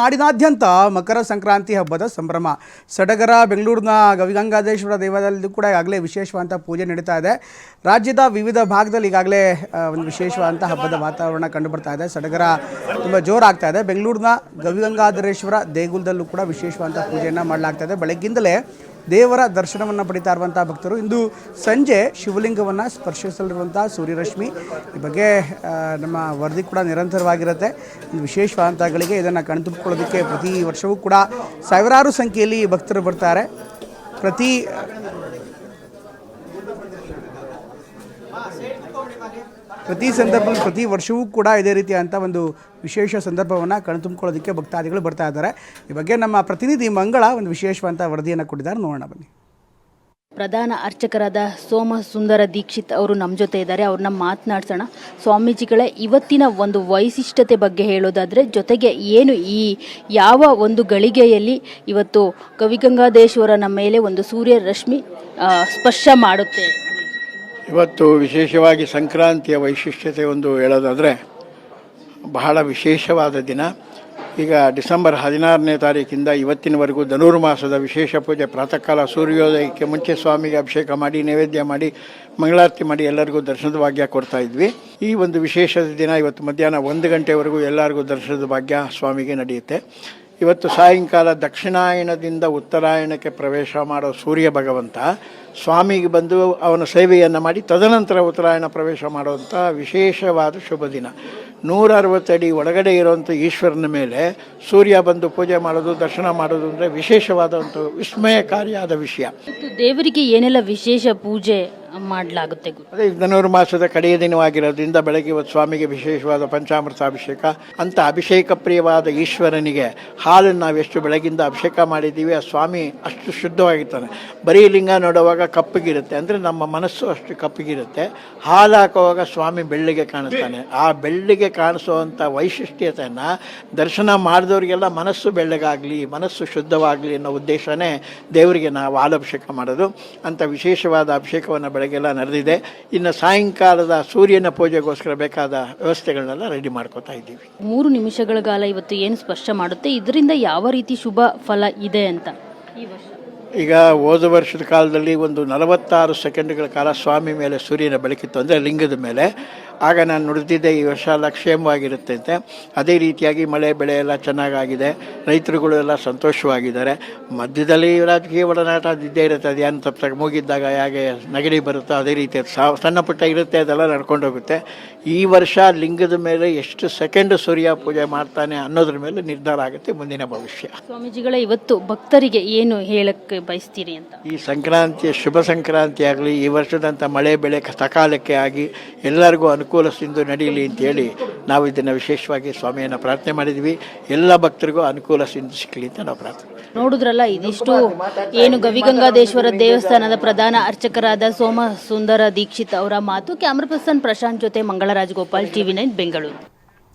ನಾಡಿನಾದ್ಯಂತ ಮಕರ ಸಂಕ್ರಾಂತಿ ಹಬ್ಬದ ಸಂಭ್ರಮ. ಸಡಗರ, ಬೆಂಗಳೂರಿನ ಗವಿಗಂಗಾಧೇಶ್ವರ ದೇವಾಲಯದಲ್ಲೂ ಕೂಡ ಈಗಾಗಲೇ ವಿಶೇಷವಾದಂಥ ಪೂಜೆ ನಡೀತಾ ಇದೆ. ರಾಜ್ಯದ ವಿವಿಧ ಭಾಗದಲ್ಲಿ ಈಗಾಗಲೇ ಒಂದು ವಿಶೇಷವಾದಂಥ ಹಬ್ಬದ ವಾತಾವರಣ ಕಂಡು ಬರ್ತಾ ಇದೆ. ಸಡಗರ ತುಂಬ ಜೋರಾಗ್ತಾ ಇದೆ. ಬೆಂಗಳೂರಿನ ಗವಿಗಂಗಾಧರೇಶ್ವರ ದೇಗುಲದಲ್ಲೂ ಕೂಡ ವಿಶೇಷವಾದಂಥ ಪೂಜೆಯನ್ನು ಮಾಡಲಾಗ್ತಾ ಇದೆ. ಬೆಳಗ್ಗಿಂದಲೇ ದೇವರ ದರ್ಶನವನ್ನು ಪಡಿತಾ ಇರುವಂಥ ಭಕ್ತರು. ಇಂದು ಸಂಜೆ ಶಿವಲಿಂಗವನ್ನು ಸ್ಪರ್ಶಿಸಲಿರುವಂಥ ಸೂರ್ಯರಶ್ಮಿ. ಈ ಬಗ್ಗೆ ನಮ್ಮ ವರದಿ ಕೂಡ ನಿರಂತರವಾಗಿರುತ್ತೆ. ವಿಶೇಷವಾದಂಥಗಳಿಗೆ ವಿಶೇಷವಾದಂಥ ಗಳಿಗೆ ಇದನ್ನು ಕಣ್ತುಂಬಿಕೊಳ್ಳೋದಕ್ಕೆ ಪ್ರತಿ ವರ್ಷವೂ ಕೂಡ ಸಾವಿರಾರು ಸಂಖ್ಯೆಯಲ್ಲಿ ಭಕ್ತರು ಬರ್ತಾರೆ. ಪ್ರತಿ ಪ್ರತಿ ಸಂದರ್ಭ ಪ್ರತಿ ವರ್ಷವೂ ಕೂಡ ಇದೇ ರೀತಿಯಾದಂಥ ಒಂದು ವಿಶೇಷ ಸಂದರ್ಭವನ್ನು ಕಣ್ತುಂಬಿಕೊಳ್ಳೋದಕ್ಕೆ ಭಕ್ತಾದಿಗಳು ಬರ್ತಾ ಇದ್ದಾರೆ. ಈ ಬಗ್ಗೆ ನಮ್ಮ ಪ್ರತಿನಿಧಿ ಮಂಗಳ ಒಂದು ವಿಶೇಷವಾದಂಥ ವರದಿಯನ್ನು ಕೊಟ್ಟಿದ್ದಾರೆ. ನೋಡೋಣ ಬನ್ನಿ. ಪ್ರಧಾನ ಅರ್ಚಕರಾದ ಸೋಮ ಸುಂದರ ದೀಕ್ಷಿತ್ ಅವರು ನಮ್ಮ ಜೊತೆ ಇದ್ದಾರೆ. ಅವ್ರನ್ನ ಮಾತನಾಡ್ಸೋಣ. ಸ್ವಾಮೀಜಿಗಳೇ ಇವತ್ತಿನ ಒಂದು ವೈಶಿಷ್ಟ್ಯತೆ ಬಗ್ಗೆ ಹೇಳೋದಾದರೆ ಜೊತೆಗೆ ಏನು ಈ ಯಾವ ಒಂದು ಗಳಿಗೆಯಲ್ಲಿ ಇವತ್ತು ಕವಿಗಂಗಾಧೇಶ್ವರನ ಮೇಲೆ ಒಂದು ಸೂರ್ಯ ರಶ್ಮಿ ಆ, ಸ್ಪರ್ಶ ಮಾಡುತ್ತೆ? ಇವತ್ತು ವಿಶೇಷವಾಗಿ ಸಂಕ್ರಾಂತಿಯ ವೈಶಿಷ್ಟ್ಯತೆ ಒಂದು ಹೇಳೋದಾದರೆ, ಬಹಳ ವಿಶೇಷವಾದ ದಿನ. ಈಗ ಡಿಸೆಂಬರ್ ಹದಿನಾರನೇ ತಾರೀಕಿಂದ ಇವತ್ತಿನವರೆಗೂ ಧನುರ್ಮಾಸದ ವಿಶೇಷ ಪೂಜೆ ಪ್ರಾತಃ ಕಾಲ ಸೂರ್ಯೋದಯಕ್ಕೆ ಮುಂಚೆ ಸ್ವಾಮಿಗೆ ಅಭಿಷೇಕ ಮಾಡಿ, ನೈವೇದ್ಯ ಮಾಡಿ, ಮಂಗಳಾರತಿ ಮಾಡಿ ಎಲ್ಲರಿಗೂ ದರ್ಶನದ ಭಾಗ್ಯ ಕೊಡ್ತಾ ಇದ್ವಿ. ಈ ಒಂದು ವಿಶೇಷದ ದಿನ ಇವತ್ತು ಮಧ್ಯಾಹ್ನ ಒಂದು ಗಂಟೆವರೆಗೂ ಎಲ್ಲರಿಗೂ ದರ್ಶನದ ಭಾಗ್ಯ ಸ್ವಾಮಿಗೆ ನಡೆಯುತ್ತೆ. ಇವತ್ತು ಸಾಯಂಕಾಲ ದಕ್ಷಿಣಾಯನದಿಂದ ಉತ್ತರಾಯಣಕ್ಕೆ ಪ್ರವೇಶ ಮಾಡೋ ಸೂರ್ಯ ಭಗವಂತ ಸ್ವಾಮಿಗೆ ಬಂದು ಅವನ ಸೇವೆಯನ್ನು ಮಾಡಿ ತದನಂತರ ಉತ್ತರಾಯಣ ಪ್ರವೇಶ ಮಾಡುವಂಥ ವಿಶೇಷವಾದ ಶುಭ ದಿನ. ನೂರ ಅರವತ್ತಡಿ ಒಳಗಡೆ ಇರುವಂಥ ಈಶ್ವರನ ಮೇಲೆ ಸೂರ್ಯ ಬಂದು ಪೂಜೆ ಮಾಡೋದು, ದರ್ಶನ ಮಾಡೋದು ಅಂದರೆ ವಿಶೇಷವಾದ ಒಂದು ವಿಸ್ಮಯಕಾರಿಯಾದ ವಿಷಯ. ದೇವರಿಗೆ ಏನೆಲ್ಲ ವಿಶೇಷ ಪೂಜೆ? ಮಾಡಲಾಗುತ್ತೆ ಗುರು. ಅದೇ ಧನುರ್ಮಾಸದ ಕಡೆಯ ದಿನವಾಗಿರೋದ್ರಿಂದ ಬೆಳಗ್ಗೆ ಇವತ್ತು ಸ್ವಾಮಿಗೆ ವಿಶೇಷವಾದ ಪಂಚಾಮೃತ ಅಭಿಷೇಕ. ಅಂತ ಅಭಿಷೇಕ ಪ್ರಿಯವಾದ ಈಶ್ವರನಿಗೆ ಹಾಲನ್ನು ಎಷ್ಟು ಬೆಳಗಿಂದ ಅಭಿಷೇಕ ಮಾಡಿದ್ದೀವಿ, ಆ ಸ್ವಾಮಿ ಅಷ್ಟು ಶುದ್ಧವಾಗಿರ್ತಾನೆ. ಬರೀ ಲಿಂಗ ನೋಡುವಾಗ ಕಪ್ಪಗಿರುತ್ತೆ, ಅಂದರೆ ನಮ್ಮ ಮನಸ್ಸು ಅಷ್ಟು ಕಪ್ಪಗಿರುತ್ತೆ. ಹಾಲು ಹಾಕುವಾಗ ಸ್ವಾಮಿ ಬೆಳ್ಳಿಗೆ ಕಾಣಿಸ್ತಾನೆ. ಆ ಬೆಳ್ಳಿಗೆ ಕಾಣಿಸುವಂಥ ವೈಶಿಷ್ಟ್ಯತೆಯನ್ನು ದರ್ಶನ ಮಾಡಿದವರಿಗೆಲ್ಲ ಮನಸ್ಸು ಬೆಳ್ಳಗಾಗಲಿ, ಮನಸ್ಸು ಶುದ್ಧವಾಗಲಿ ಅನ್ನೋ ಉದ್ದೇಶನೇ ದೇವರಿಗೆ ನಾವು ಹಾಲಭಿಷೇಕ ಮಾಡೋದು. ಅಂತ ವಿಶೇಷವಾದ ಅಭಿಷೇಕವನ್ನು ಬೆಳಗ್ಗೆಲ್ಲ ನಡೆದಿದೆ. ಇನ್ನು ಸಾಯಂಕಾಲದ ಸೂರ್ಯನ ಪೂಜೆಗೋಸ್ಕರ ಬೇಕಾದ ವ್ಯವಸ್ಥೆಗಳನ್ನೆಲ್ಲ ರೆಡಿ ಮಾಡ್ಕೋತಾ ಇದ್ದೀವಿ. ಮೂರು ನಿಮಿಷಗಳ ಕಾಲ ಇವತ್ತು ಏನು ಸ್ಪರ್ಶ ಮಾಡುತ್ತೆ? ಇದರಿಂದ ಯಾವ ರೀತಿ ಶುಭ ಫಲ ಇದೆ ಅಂತ? ಈ ವರ್ಷ. ಈಗ ಹೋದ ವರ್ಷದ ಕಾಲದಲ್ಲಿ ಒಂದು ನಲವತ್ತಾರು ಸೆಕೆಂಡ್ಗಳ ಕಾಲ ಸ್ವಾಮಿ ಮೇಲೆ ಸೂರ್ಯನ ಬೆಳಕಿತ್ತು. ಅಂದರೆ ಲಿಂಗದ ಮೇಲೆ. ಆಗ ನಾನು ನುಡಿದಿದ್ದೆ ಈ ವರ್ಷ ಎಲ್ಲ ಕ್ಷೇಮವಾಗಿರುತ್ತೆ ಅಂತೆ ಅದೇ ರೀತಿಯಾಗಿ ಮಳೆ ಬೆಳೆ ಎಲ್ಲ ಚೆನ್ನಾಗಾಗಿದೆ. ರೈತರುಗಳು ಎಲ್ಲ ಸಂತೋಷವಾಗಿದ್ದಾರೆ. ಮಧ್ಯದಲ್ಲಿ ರಾಜಕೀಯ ಒಡನಾಟ ಇದ್ದೇ ಇರುತ್ತೆ. ಅದು ಏನು ತಪ್ಪ ಮುಗಿದ್ದಾಗ ಹೇಗೆ ನೆಗಡಿ ಬರುತ್ತೋ ಅದೇ ರೀತಿ ಸಾ- ಸಣ್ಣ ಪುಟ್ಟ ಇರುತ್ತೆ ಅದೆಲ್ಲ ನಡ್ಕೊಂಡೋಗುತ್ತೆ ಈ ವರ್ಷ ಲಿಂಗದ ಮೇಲೆ ಎಷ್ಟು ಸೆಕೆಂಡ್ ಸೂರ್ಯ ಪೂಜೆ ಮಾಡ್ತಾನೆ ಅನ್ನೋದ್ರ ಮೇಲೆ ನಿರ್ಧಾರ ಆಗುತ್ತೆ ಮುಂದಿನ ಭವಿಷ್ಯ. ಸ್ವಾಮೀಜಿಗಳ ಇವತ್ತು ಭಕ್ತರಿಗೆ ಏನು ಹೇಳಕ್ಕೆ ಬಯಸ್ತೀರಿ ಅಂತ? ಈ ಸಂಕ್ರಾಂತಿ ಶುಭ ಸಂಕ್ರಾಂತಿ ಆಗಲಿ ಈ ವರ್ಷದಂಥ ಮಳೆ ಬೆಳೆ ಸಕಾಲಕ್ಕೆ ಆಗಿ ಎಲ್ಲರಿಗೂ ಅನುಕೂಲ ಸಿಂಧು ನಡೀಲಿ ಅಂತೇಳಿ ನಾವು ಇದನ್ನು ವಿಶೇಷವಾಗಿ ಸ್ವಾಮಿಯನ್ನು ಪ್ರಾರ್ಥನೆ ಮಾಡಿದ್ವಿ. ಎಲ್ಲ ಭಕ್ತರಿಗೂ ಅನುಕೂಲ ಸಿಂಧು ಸಿಕ್ಕಲಿ ಅಂತ ನಾವು ಪ್ರಾರ್ಥನೆ ನೋಡಿದ್ರಲ್ಲ, ಇದಿಷ್ಟು ಏನು ಗವಿಗಂಗಾಧೇಶ್ವರ ದೇವಸ್ಥಾನದ ಪ್ರಧಾನ ಅರ್ಚಕರಾದ ಸೋಮ ಸುಂದರ ದೀಕ್ಷಿತ್ ಅವರ ಮಾತು, ಕ್ಯಾಮ್ರಾ ಪರ್ಸನ್ ಪ್ರಶಾಂತ್ ಜೊತೆ ಮಂಗಳರಾಜ್ ಗೋಪಾಲ್ ಟಿವಿ ನೈನ್, ಬೆಂಗಳೂರು.